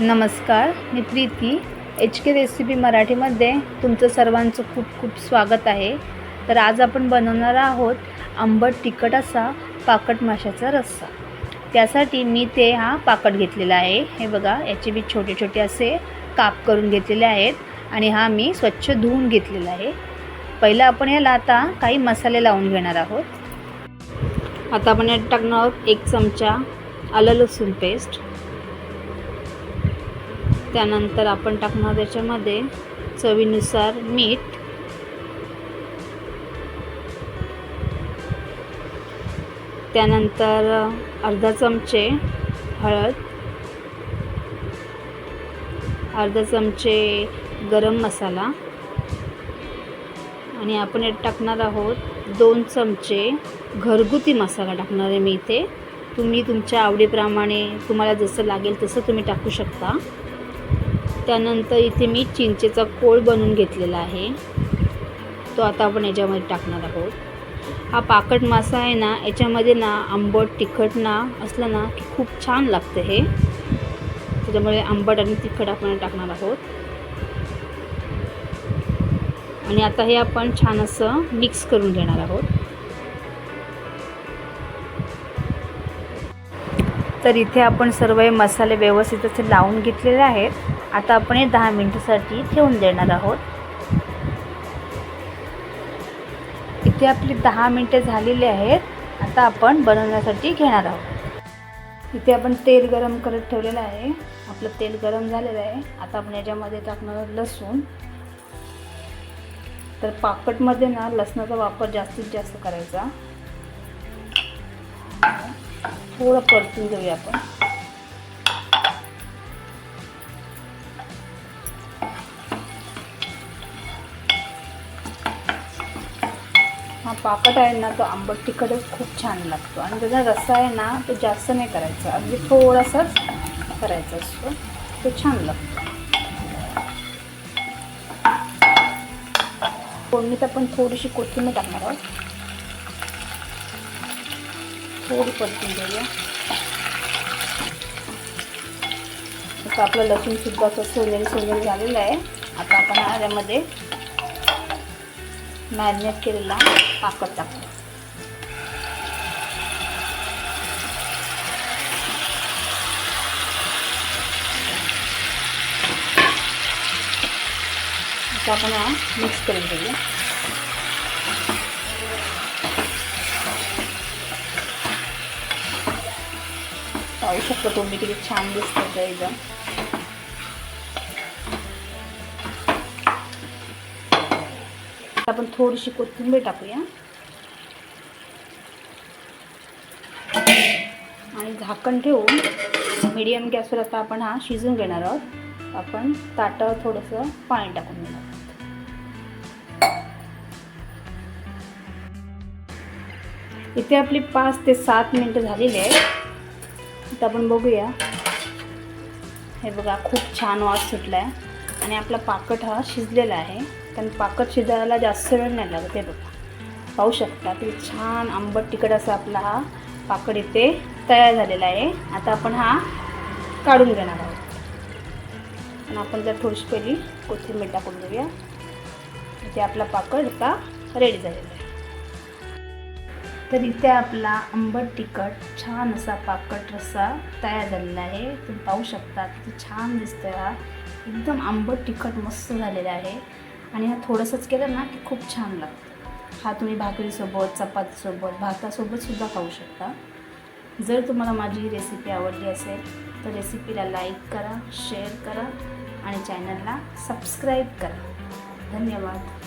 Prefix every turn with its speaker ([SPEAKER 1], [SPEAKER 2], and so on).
[SPEAKER 1] नमस्कार मी Preeti. H K recipe मराठीमध्ये तुमचं सर्वांचं खूप खूप स्वागत आहे. तर आज आपण बनवणार आहोत आंबट तिखट असा पाकट माशाचा रस्सा. त्यासाठी मी ते हा पाकट घेतलेला आहे. हे बघा याचे मी छोटे छोटे असे काप करून घेतलेले आहेत आणि हा मी स्वच्छ धुवून घेतलेला आहे. पहिलं आपण याला आता काही मसाले लावून घेणार आहोत. आता आपण यात टाकणार आहोत एक चमचा आलं लसूण पेस्ट त्यानंतर आपण टाकणार त्याच्यामध्ये चवीनुसार मीठ. त्यानंतर अर्धा चमचे हळद. अर्धा चमचे गरम मसाला. आणि आपण यात टाकणार आहोत दोन चमचे घरगुती मसाला टाकणार आहे मी इथे. तुम्ही तुमच्या आवडीप्रमाणे तुम्हाला जसं लागेल तसं तुम्ही टाकू शकता. त्यानंतर इथे मी चिंचेचा कोळ बनवून घेतलेला आहे. तो आता आपण याच्यामध्ये टाकणार आहोत. हा पाकट मासा आहे ना याच्यामध्ये ना आंबट तिखट ना असलं ना की खूप छान लागतं हे. त्याच्यामुळे आंबट आणि तिखट आपण टाकणार आहोत. आणि आता हे आपण छान असं मिक्स करून घेणार आहोत. तर इथे आपण सर्व हे मसाले व्यवस्थित असे लावून घेतलेले आहेत. आता आपण हे दहा मिनटासाठी ठेवून देणार आहोत. इथे आपली दहा मिनटे झालेली आहेत. आता आपण बनवण्यासाठी घेणार आहोत. इथे आपण तेल गरम करत ठेवलेलं आहे. आपलं तेल गरम झालेलं आहे. आता आपण याच्यामध्ये टाकणार लसूण. तर पाकटमध्ये ना लसणाचा वापर जास्तीत जास्त करायचा. थोडं परतून घेऊया आपण. हा पापड आहे ना तो आंबट तिखटच खूप छान लागतो. आणि त्याचा रस्सा आहे ना तो जास्त नाही करायचा. अगदी थोडासाच करायचा असतो. तो छान लागतो. फोडणीत आपण थोडीशी कोथिंबीर टाकणार आहोत. थोडी परतून घेऊया. आता आपलं लसूणसुद्धा असं सोनेरी सोनेरी झालेलं आहे. आता आपण ह्यामध्ये मॅरिनेट केलेला पाकत टाकू. आता आपण हा मिक्स करून घेऊया. पाहू शकता तुम्ही किती छान दिसतं एकदम. आपण थोडीशी कोथिंबीर टाकूया. आणि झाकण ठेवून मीडियम गॅसवर आता आपण हा शिजून घेणार आहोत. आपण ताटावर थोडंसं पाणी टाकून घेणार आहोत. इथे आपली पाच ते सात मिनटं झालेली आहेत. आता आपण बघूया. हे बघा खूप छान वास सुटला आहे आणि आपला पाकट हा शिजलेला आहे. कारण पाकट शिजायला जास्त वेळ नाही लागत हे बघा. पाहू शकता ते छान आंबट तिखट असा आपला हा पाकड इथे तयार झालेला आहे. आता आपण हा काढून घेणार आहोत. आणि आपण जर थोडीशी पहिली कोथिंबीर टाकून देऊया म्हणजे आपला पाकड आता रेडी झालेला आहे. तर इथे आपला आंबट तिखट छान असा पाकट रस्सा तयार झालेला आहे. तुम्ही पाहू शकता किती छान दिसतोय हा. एकदम आंबट तिखट मस्त झालेला आहे. आणि हा थोडंसंच केलं ना की खूप छान लागतं. हा तुम्ही भाकरीसोबत चपातीसोबत भातासोबतसुद्धा खाऊ शकता. जर तुम्हाला माझी रेसिपी आवडली असेल तर रेसिपीला लाईक करा शेअर करा आणि चॅनलला सबस्क्राईब करा. धन्यवाद.